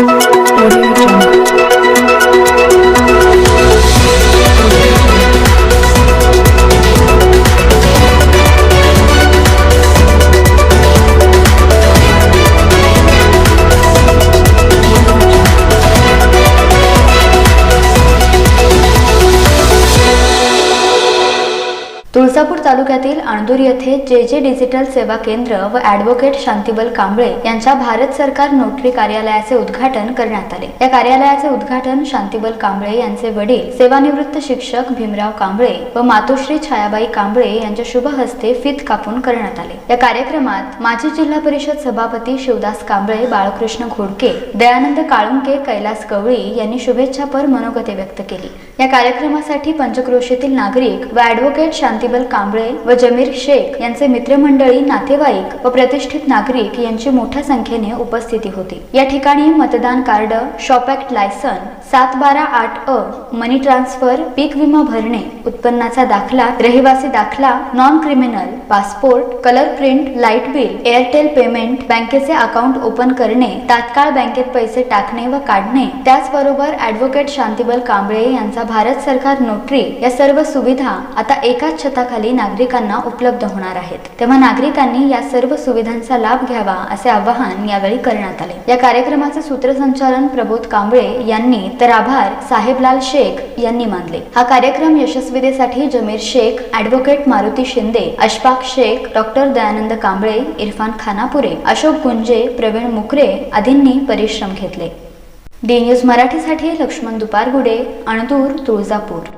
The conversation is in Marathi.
Música तुळजापूर तालुक्यातील अणदूर येथे जे जे डिजिटल सेवा केंद्र व ॲडव्होकेट शांतीबल कांबळे यांच्या भारत सरकार नोटरी कार्यालयाचे उद्घाटन करण्यात आले. या कार्यालयाचे उद्घाटन शांतीबल कांबळे यांचे वडील सेवानिवृत्त शिक्षक भीमराव कांबळे व मातोश्री छायाबाई कांबळे यांच्या शुभ हस्ते फित कापून करण्यात आले. या कार्यक्रमात माजी जिल्हा परिषद सभापती शिवदास कांबळे बाळकृष्ण घोडके दयानंद काळुंके कैलास गवळी यांनी शुभेच्छापर मनोगते व्यक्त केली. या कार्यक्रमासाठी पंचक्रोशीतील नागरिक व ॲडव्होकेट शांतिबल कांबळे व जमीर शेख यांचे मित्रमंडळी नातेवाईक व प्रतिष्ठित नागरिक यांची मोठ्या संख्येने उपस्थिती होती. या ठिकाणी मतदान कार्ड शॉप ऍक्ट लायसन सात बारा आठ अ मनी ट्रान्सफर पीक विमा भरणे उत्पन्नाचा दाखला रहिवासी दाखला non criminal passport colour print light bill Airtel payment बँकेचे अकाउंट ओपन करणे तात्काळ बँकेत पैसे टाकणे व काढणे त्याचबरोबर ऍडव्होकेट शांतीबल कांबळे यांचा भारत सरकार नोटरी या सर्व सुविधा आता एकाच छताखाली नागरिकांना उपलब्ध होणार आहेत. तेव्हा नागरिकांनी या सर्व सुविधांचा लाभ घ्यावा असे आवाहन यावेळी करण्यात आले. या कार्यक्रमाचे सूत्रसंचालन प्रबोध कांबळे यांनी तर आभार साहेबलाल शेख यांनी मानले. हा कार्यक्रम यशस्वीतेसाठी जमीर शेख ऍडव्होकेट मारुती शिंदे अशफाक शेख डॉक्टर दयानंद कांबळे इरफान खानापुरे अशोक गुंजे प्रवीण मुकरे आदींनी परिश्रम घेतले. डी न्यूज मराठीसाठी लक्ष्मण दुपारगुडे अणदूर तुळजापूर.